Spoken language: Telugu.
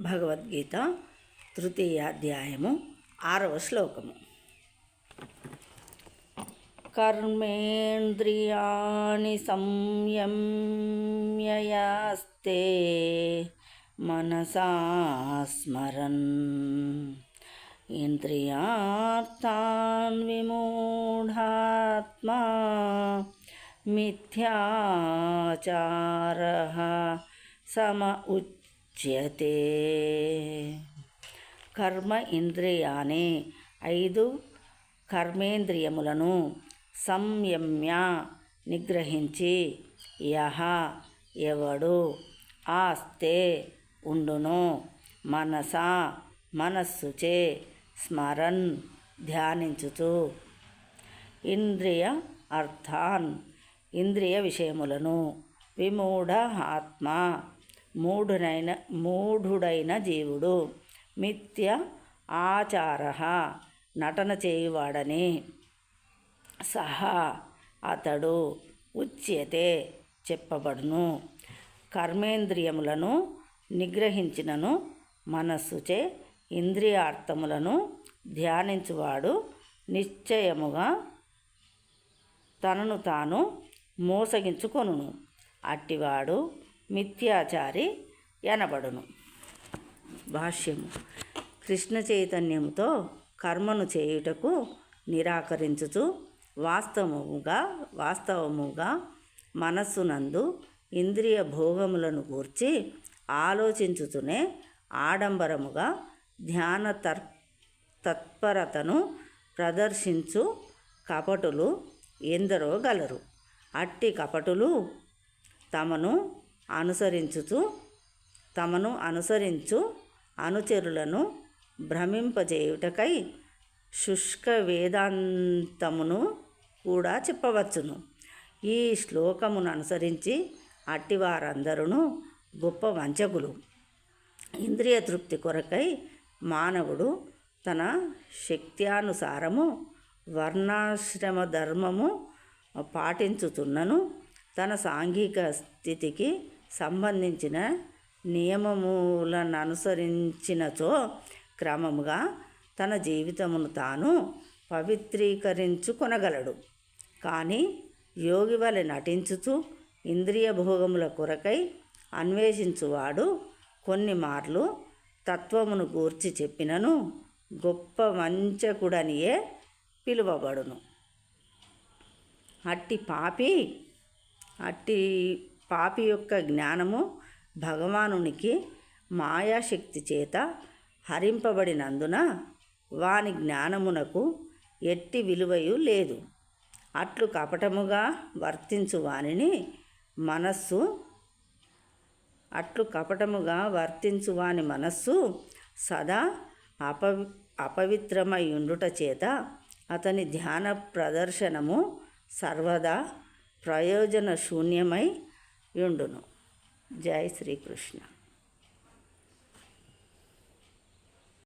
భగవద్గీత తృతీయాధ్యాయము ఆరవ శ్లోకము. కర్మేంద్రియాణి సంయమ్యయాస్తే మనసా స్మరన్. ఇంద్రియార్థాన్ విమూఢాత్మా మిథ్యాచార సమ ఉచ్యతే కర్మ ఇంద్రియానే ఐదు కర్మేంద్రియములను సంయమ్య నిగ్రహించి యహ ఎవడు ఆస్తే ఉండును మనసా మనస్సుచే స్మరన్ ధ్యానించుచు. ఇంద్రియ అర్థాన్ ఇంద్రియ విషయములను విమూఢ ఆత్మ మూఢునైన మూఢుడైన జీవుడు. మిథ్య ఆచార. నటన చేయువాడని. సహా అతడు ఉచ్యతే చెప్పబడును. కర్మేంద్రియములను నిగ్రహించినను మనస్సుచే ఇంద్రియార్థములను ధ్యానించువాడు నిశ్చయముగా తనను తాను మోసగించుకొనును. అట్టివాడు మిథ్యాచారి ఎనబడును. భాష్యము. కృష్ణ చైతన్యముతో కర్మను చేయుటకు నిరాకరించుచు వాస్తవముగా వాస్తవముగా మనస్సునందు ఇంద్రియ భోగములను గూర్చి ఆలోచించుతూనే ఆడంబరముగా ధ్యాన తర్ తత్పరతను ప్రదర్శించు కపటులు ఎందరో గలరు. అట్టి కపటులు తమను అనుసరించుచు తమను అనుసరించు అనుచరులను భ్రమింపజేయుటకై శుష్క వేదాంతమును కూడా చెప్పవచ్చును. ఈ శ్లోకమును అనుసరించి అట్టివారందరూ గొప్ప వంచకులు. ఇంద్రియ తృప్తి కొరకై మానవుడు తన శక్త్యానుసారము వర్ణాశ్రమ ధర్మము పాటించుతున్నను తన సాంఘిక స్థితికి సంబంధించిన నియమములను అనుసరించినచో క్రమముగా తన జీవితమును తాను పవిత్రీకరించుకొనగలడు. కానీ యోగి వలె నటించుచు ఇంద్రియ భోగముల కొరకై అన్వేషించువాడు కొన్ని మార్లు తత్వమును గూర్చి చెప్పినను గొప్ప వంచకుడనియే పిలువబడును. అట్టి పాపి అట్టి పాపి యొక్క జ్ఞానము భగవానునికి మాయాశక్తి చేత హరింపబడినందున వాని జ్ఞానమునకు ఎట్టి విలువయు లేదు. అట్లు కపటముగా వర్తించు వానిని మనస్సు అట్లు కపటముగా వర్తించు వాని మనస్సు సదా అపవి అపవిత్రమై ఉండుట చేత అతని ధ్యాన ప్రదర్శనము సర్వదా ప్రయోజన శూన్యమై ఎండును జై శ్రీకృష్ణ.